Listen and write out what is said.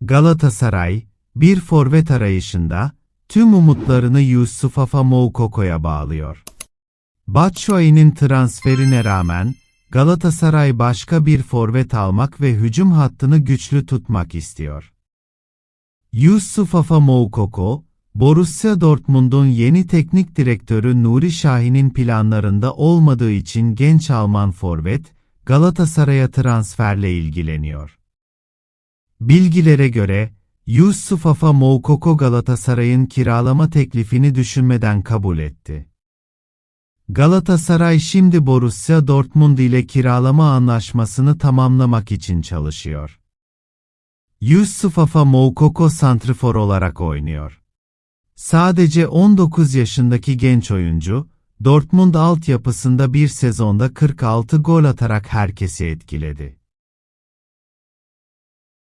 Galatasaray, bir forvet arayışında, tüm umutlarını Yusufa Moukoko'ya bağlıyor. Batshuayi'nin transferine rağmen, Galatasaray başka bir forvet almak ve hücum hattını güçlü tutmak istiyor. Yusufa Moukoko, Borussia Dortmund'un yeni teknik direktörü Nuri Şahin'in planlarında olmadığı için genç Alman forvet, Galatasaray'a transferle ilgileniyor. Bilgilere göre, Yusufa Moukoko Galatasaray'ın kiralama teklifini düşünmeden kabul etti. Galatasaray şimdi Borussia Dortmund ile kiralama anlaşmasını tamamlamak için çalışıyor. Yusufa Moukoko santrifor olarak oynuyor. Sadece 19 yaşındaki genç oyuncu, Dortmund altyapısında bir sezonda 46 gol atarak herkesi etkiledi.